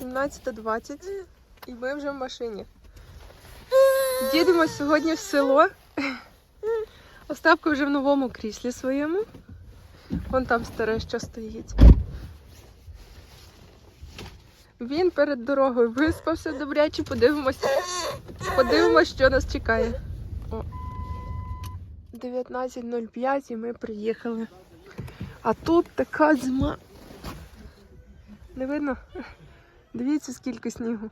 18.20 і ми вже в машині. Їдемо сьогодні в село. Остапка вже в новому кріслі своєму. Вон там старе, що стоїть. Він перед дорогою виспався добряче, подивимося. Подивимося, що нас чекає. 19.05 і ми приїхали. А тут така зима. Не видно? Дивіться, скільки снігу.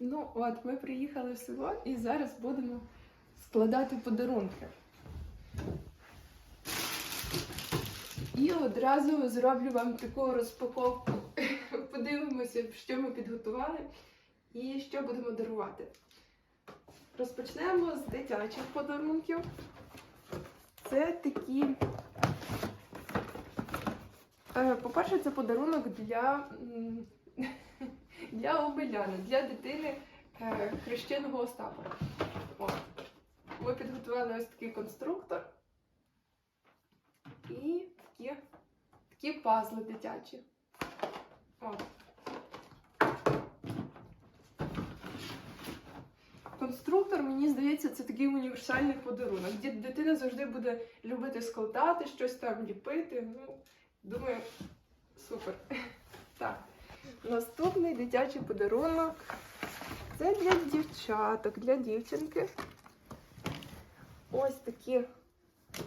Ну, от, ми приїхали в село і зараз будемо складати подарунки. І одразу зроблю вам таку розпаковку. Подивимося, що ми підготували і що будемо дарувати. Розпочнемо з дитячих подарунків. Це такі. Е, По-перше, це подарунок для, для Омеляни, для дитини е, хрещеного Остапа. Ми підготували ось такий конструктор і такі, такі пазли дитячі. О. Конструктор, мені здається, це такий універсальний подарунок. Дитина завжди буде любити складати, щось там ліпити. Ну, думаю, супер. Так. Наступний дитячий подарунок. Це для дівчаток, для дівчинки. Ось такі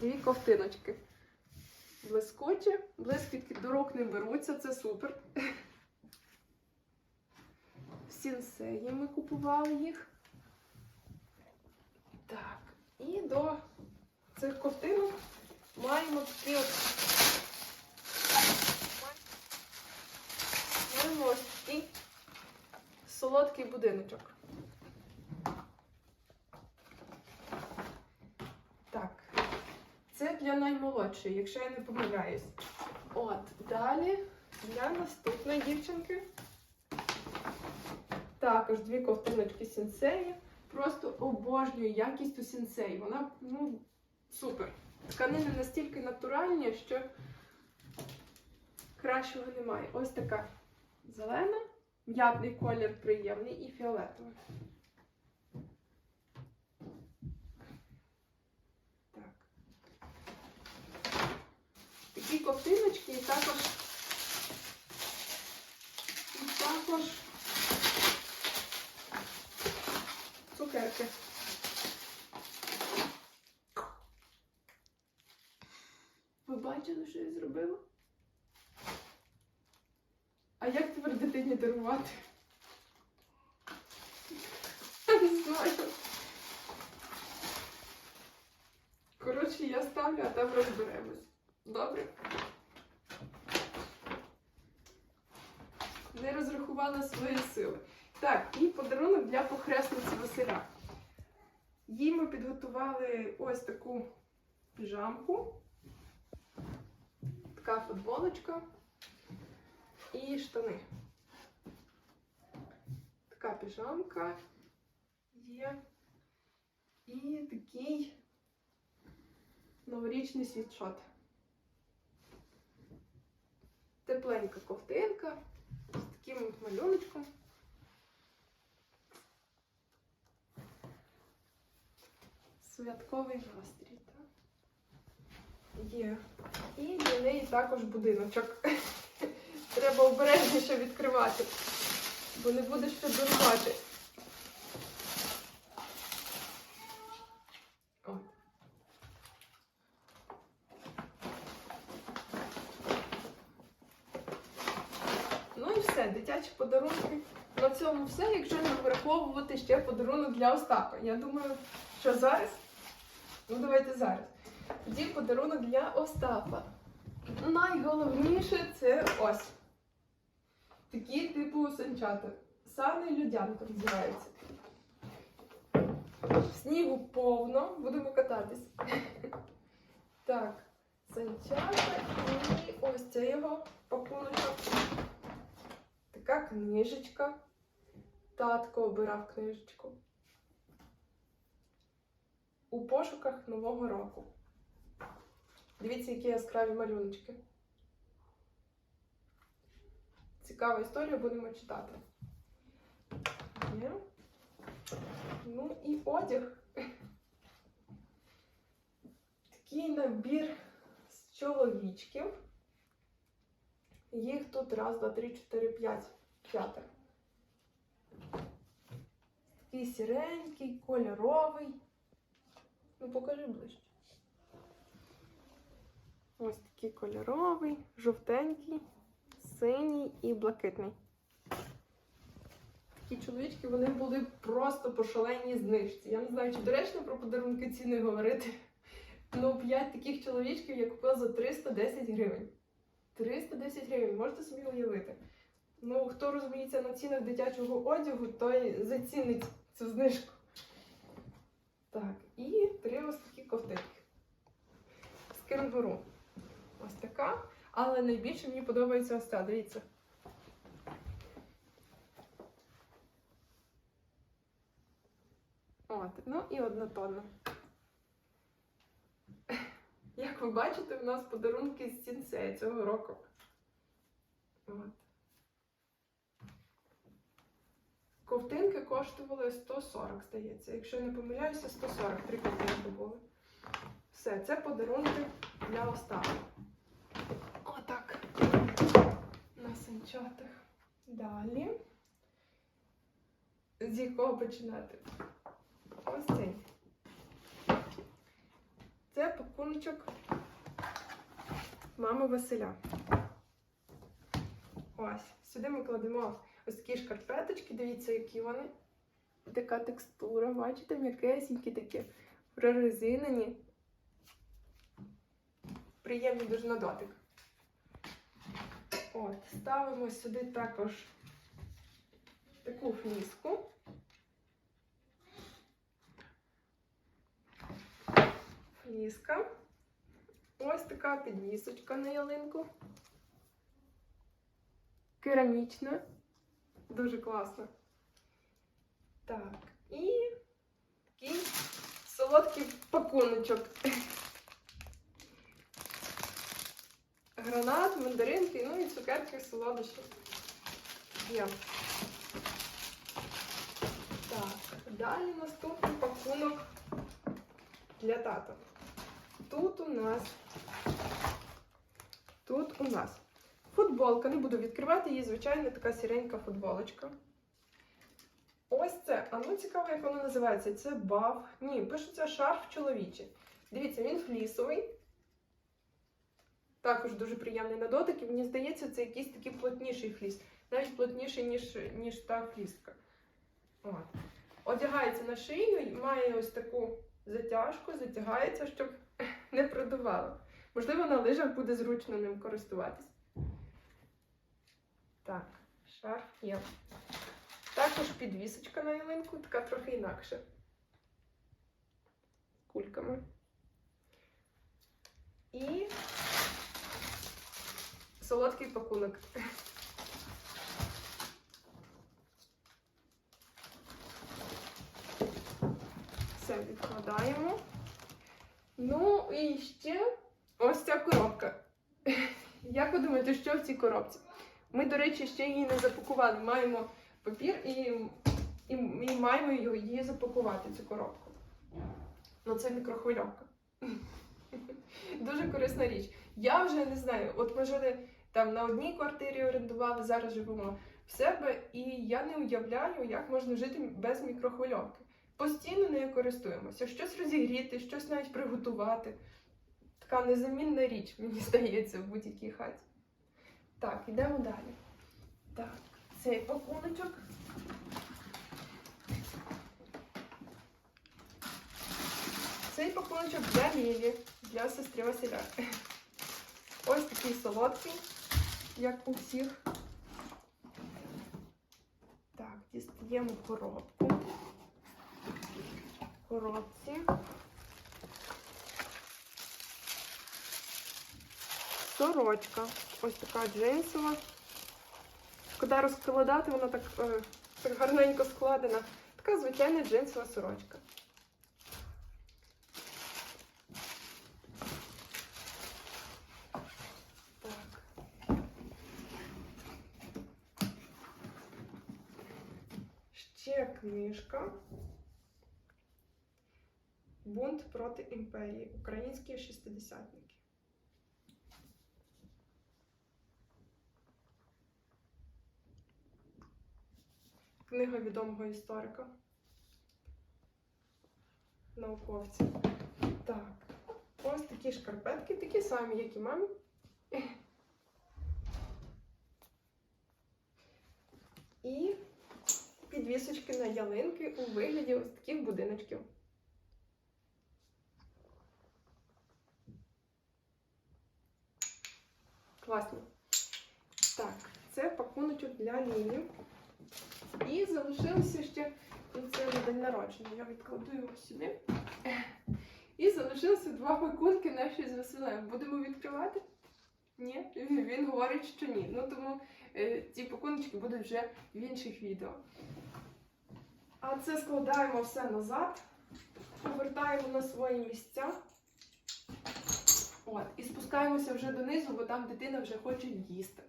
дві ковтиночки. Блискучі, блискітки до рук не беруться, це супер. В сінсеї ми купували їх. Так, і до цих ковтинок маємо такі от. Маємо ось такий солодкий будиночок. Так, це для наймолодшої, якщо я не помиляюсь. От, далі для наступної дівчинки. Також дві ковтиночки сінсеї. Просто обожнюю якість у сінсеї. Вона ну, супер. Тканини настільки натуральні, що кращого немає. Ось така зелена, м'ятний колір приємний і фіолетовий. Так. Такі ковтиночки і також і також цукерки. Ви бачили, що я зробила? А як тепер дитині дарувати? Не знаю. Коротше, я ставлю, а там розберемось. Добре? Не розрахувала свої сили. Так, і подарунок для похресниці Василя. Їй ми підготували ось таку піжамку, така футболочка і штани. Така піжамка є. І такий новорічний світшот. Тепленька ковтинка з таким малюночком. Святковий настрій. Так? Є. І для неї також будиночок. Треба обережніше відкривати, бо не буде що дорвати. Ну і все, дитячі подарунки. На цьому все, якщо не враховувати ще подарунок для Остапа. Я думаю, що зараз. Ну, давайте зараз. Тоді подарунок для Остапа. Найголовніше це ось. Такі типу санчата. Сани людянка називається. Снігу повно, будемо кататись. Так, санчата і ось це його пакуночок. Така книжечка. Татко обирав книжечку. У пошуках нового року. Дивіться, які яскраві малюночки. Цікава історія, будемо читати. Є. Ну і одяг. Такий набір з чоловічків. Їх тут раз, два, три, чотири, п'ять. П'ятеро. Такий сіренький, кольоровий. Ну, покажи ближче. Ось такий кольоровий, жовтенький, синій і блакитний. Такі чоловічки вони були просто по шаленій знижці. Я не знаю, чи доречно про подарунки ціни говорити. Ну, 5 таких чоловічків я купила за 310 гривень. 310 гривень, можете собі уявити. Ну, хто розуміється на цінах дитячого одягу, той зацінить цю знижку. Так, і три ось такі ковтинки. З кенгуру. Ось така. Але найбільше мені подобається ось ця, дивіться. От, ну і однотонно. Як ви бачите, у нас подарунки з сінсея цього року. От. Ковтинки коштували 140, здається. Якщо я не помиляюся, 140 три ковтинки були. Все, це подарунки для Остапа. Отак. На санчатах. Далі. З якого починати? Ось цей. Це пакуночок мами Василя. Ось. Сюди ми кладемо ось шкарпеточки. Дивіться, які вони. Така текстура, бачите, м'якесенькі такі, прорезинені. Приємні дуже на дотик. От, ставимо сюди також таку фліску. Фліска. Ось така підвісочка на ялинку. Керамічна. Дуже класно. Так, і такий солодкий пакуночок. Гранат, мандаринки, ну і цукерки, солодощі. Є. Так, далі наступний пакунок для тата. Тут у нас тут у нас футболка. Не буду відкривати її, звичайно, така сіренька футболочка. Ось це. А ну цікаво, як воно називається. Це баф. Ні, пишеться шарф чоловічий. Дивіться, він флісовий. Також дуже приємний на дотик, і мені здається, це якийсь такий плотніший фліс. Навіть плотніший, ніж, ніж та фліска. От. Одягається на шию, має ось таку затяжку, затягається, щоб не продувало. Можливо, на лижах буде зручно ним користуватись. Так, шарф є. Також підвісочка на ялинку, така трохи інакша. Кульками. І солодкий пакунок. Все відкладаємо. Ну і ще ось ця коробка. Як ви думаєте, що в цій коробці? Ми, до речі, ще її не запакували. Маємо папір і, і, і маємо її, запакувати, цю коробку. Ну, це мікрохвильовка. Дуже корисна річ. Я вже не знаю, от ми жили там на одній квартирі орендували, зараз живемо в себе, і я не уявляю, як можна жити без мікрохвильовки. Постійно нею користуємося. Щось розігріти, щось навіть приготувати. Така незамінна річ, мені здається, в будь-якій хаті. Так, йдемо далі. Так, цей пакуночок. Цей пакуночок для Лілі, для сестри Василя. Ось такий солодкий, як у всіх. Так, дістаємо коробку. Коробці. Сорочка. Ось така джинсова. Коли розкладати, вона так е, Так гарненько складена. Така звичайна джинсова сорочка. Ще книжка. Бунт проти імперії. Українські шістидесятники. Книга відомого історика. Науковця. Так. Ось такі шкарпетки, такі самі, як і мамі. І підвісочки на ялинки у вигляді ось таких будиночків. Класно. Так, це пакуночок для Лілі. І залишилося ще, ну це на день народження, я відкладу його сюди. І залишилося два пакунки наші з Василем. Будемо відкривати? Ні, він говорить, що ні. Ну тому е, ці пакуночки будуть вже в інших відео. А це складаємо все назад, повертаємо на свої місця. От, і спускаємося вже донизу, бо там дитина вже хоче їсти.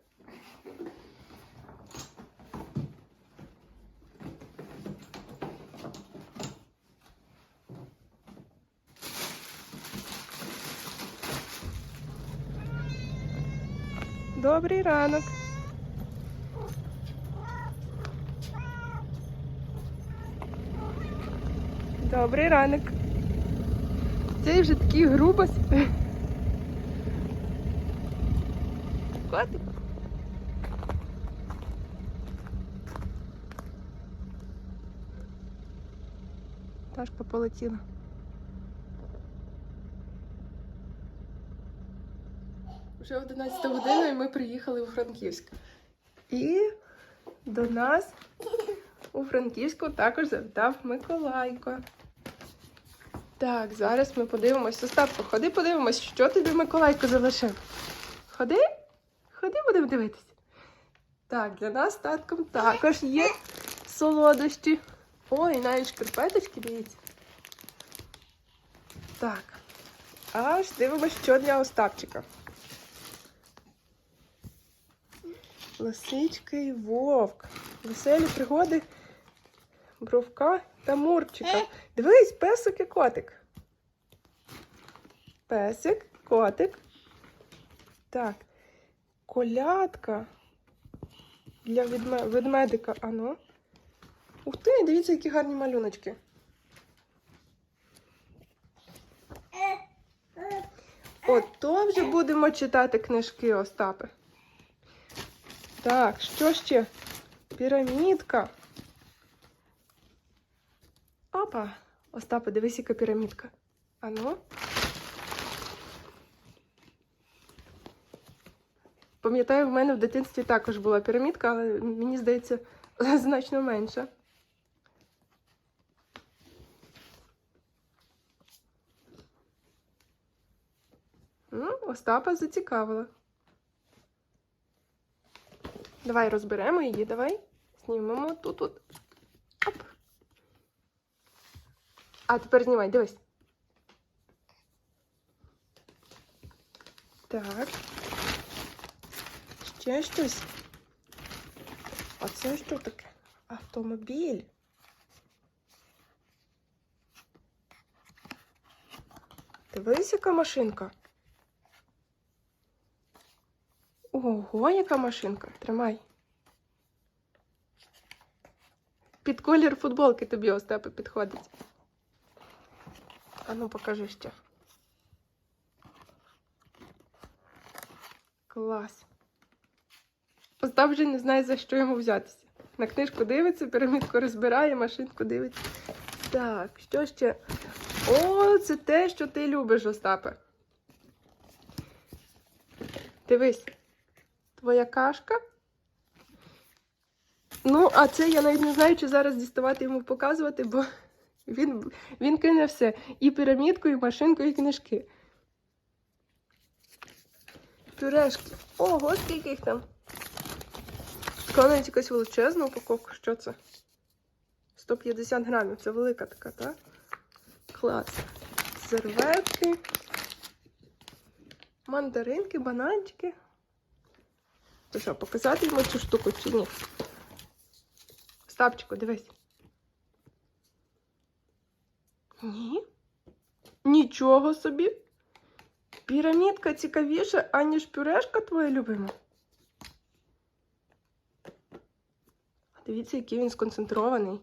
Добрий ранок. Добрий ранок. Цей вже такий грубо грубос. Котик. Ташка полетіла. Вже 11 година і ми приїхали у Франківськ. І до нас у Франківську також завітав Миколайко. Так, зараз ми подивимось. Остапко, ходи подивимось, що тобі Миколайко залишив. Ходи? Ходи, будемо дивитися. Так, для нас татком також є солодощі. Ой, навіть шкарпеточки, дивіться. Так. Аж дивимось, що для Остапчика. Лисичка і вовк. Веселі пригоди бровка та мурчика. Дивись, песик і котик. Песик, котик. Так. Колядка для ведмедика. Ано. Ух ти, дивіться, які гарні малюночки. Ото вже будемо читати книжки, Остапе. Так, що ще? Пірамідка. Опа. Остапе, дивись, яка пірамідка. Ану. Пам'ятаю, в мене в дитинстві також була пірамідка, але мені здається, значно менша. Остапа зацікавила. Давай розберемо її, давай. Знімемо тут. тут. Оп. А тепер знімай, дивись. Так. Ще щось. А це що таке? Автомобіль. Дивись, яка машинка. Ого, яка машинка. Тримай. Під колір футболки тобі Остапи підходить. А ну покажи ще. Клас. Остап вже не знає, за що йому взятися. На книжку дивиться, пірамідку розбирає, машинку дивиться. Так, що ще? О, це те, що ти любиш, Остапе. Дивись. Твоя кашка. Ну, а це я навіть не знаю, чи зараз діставати йому показувати, бо він, він кине все. І пірамідку, і машинку, і книжки. Пюрешки. Ого, скільки їх там. Така навіть якась величезна упаковка. Що це? 150 грамів. Це велика така, так? Клас. Серветки. Мандаринки, бананчики. То що, показати йому цю штуку чи ні? Стапчику, дивись. Ні. Нічого собі. Пірамідка цікавіша, аніж пюрешка твоя любима. Дивіться, який він сконцентрований.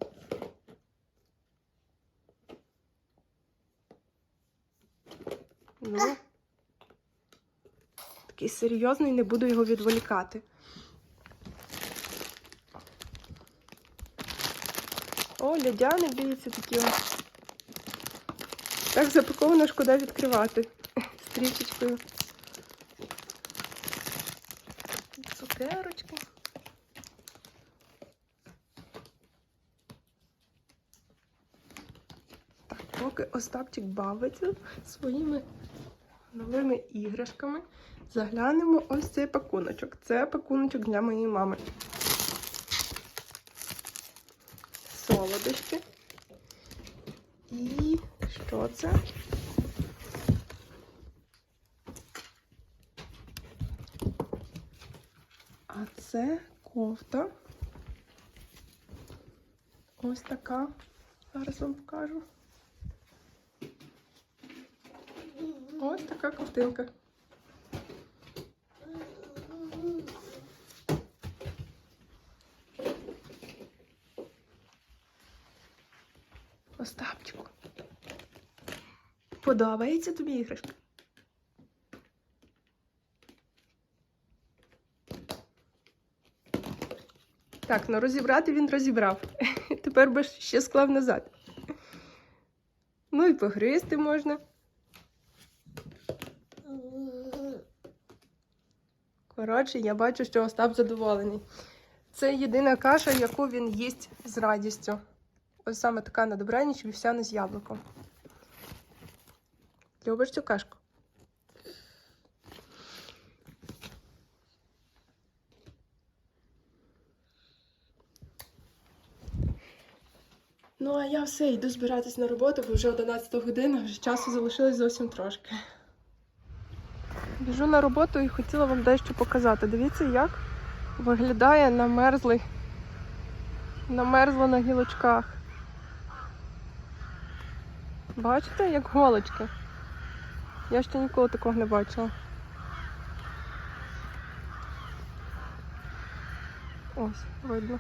Ну, такий серйозний, не буду його відволікати. О, лядяни, дивіться, такі. о. Так запаковано, шкода відкривати стрічечкою. Цукерочки. Так, поки Остапчик бавиться своїми новими іграшками, заглянемо ось цей пакуночок. Це пакуночок для моєї мами. Солодощі. І що це? А це кофта. Ось така. Зараз вам покажу. Ось така ковтинка. Подобається тобі іграшка? Так, ну розібрати він розібрав. Тепер би ще склав назад. Ну і погризти можна. Коротше, я бачу, що Остап задоволений. Це єдина каша, яку він їсть з радістю. Ось саме така на добраніч вівсяна з яблуком. Любиш цю кашку? Ну, а я все, йду збиратись на роботу, бо вже 11 година, вже часу залишилось зовсім трошки. Біжу на роботу і хотіла вам дещо показати. Дивіться, як виглядає намерзлий. Намерзло на гілочках. Бачите, як голочки? Я ще ніколи такого не бачила. Ось, видно.